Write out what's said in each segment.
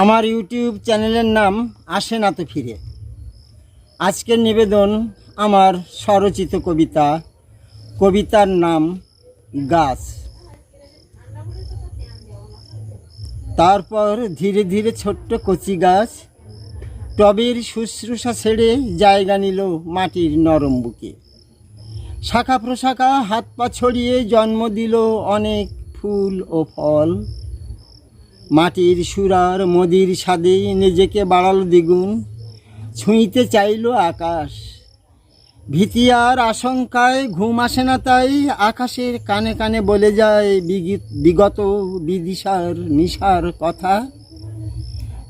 আমার ইউটিউব চ্যানেলের নাম আসে না তো ফিরে। আজকের নিবেদন আমার স্বরচিত কবিতা, কবিতার নাম গাছ। তারপর ধীরে ধীরে ছোট্ট কচি গাছ, টবের শুশ্রূষা ছেড়ে জায়গা নিল মাটির নরম বুকে। শাখা প্রশাখা হাত পা ছড়িয়ে জন্ম দিল অনেক ফুল ও ফল। মাটির সুরার মদির স্বাদে নিজেকে বাড়ালো দ্বিগুণ, ছুঁইতে চাইল আকাশ। ভীতি আর আশঙ্কায় ঘুম আসে না তাই আকাশের কানে কানে বলে যায় বিগি- বিগত বিদিশার নিশার কথা।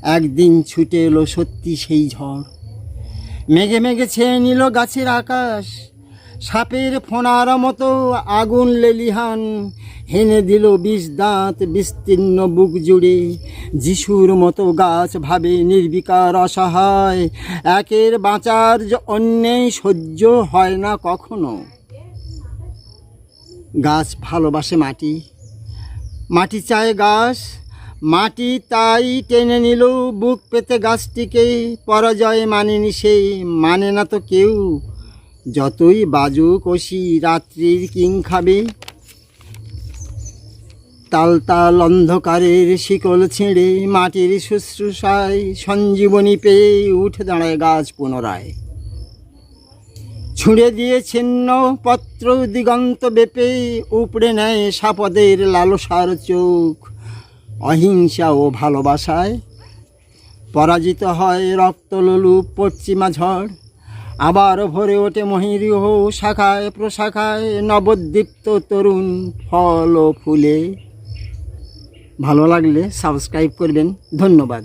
একদিন ছুটে এলো সত্যি সেই ঝড়। মেঘে মেঘে ছেয়ে নিল গাছের আকাশ। সাপের ফোনার মতো আগুন লেলিহান হেনে দিল বিষ দাঁত, বিস্তীর্ণ বুক জুড়ে। যিশুর মতো গাছ ভাবে নির্বিকার অসহায়। একের বাঁচার যে অন্যেই সহ্য হয় না কখনো। গাছ ভালোবাসে মাটি। মাটি চায় গাছ। মাটি তাই টেনে নিল বুক পেতে গাছটিকে। পরাজয় মানেনি সে মানে না তো কেউ। যতই বাজুক কষি রাত্রির কিং খাবে। তাল তাল অন্ধকারের শিকল ছিঁড়ে মাটির শুশ্রূষায় সঞ্জীবনী পেয়ে উঠে দাঁড়ায় গাছ পুনরায়। ছুঁড়ে দিয়ে ছিন্ন পত্র দিগন্ত বেপে উপড়ে নেয় সাপদের লালসার চোখ। অহিংসা ও ভালোবাসায় পরাজিত হয় রক্তলোলুপ পশ্চিমা ঝড়। আবার ভরে ওঠে মহিরীহ শাখায় প্রশাখায় নবদ্বীপ্ত তরুণ ফল ও ফুলে। ভালো লাগলে সাবস্ক্রাইব করবেন। ধন্যবাদ।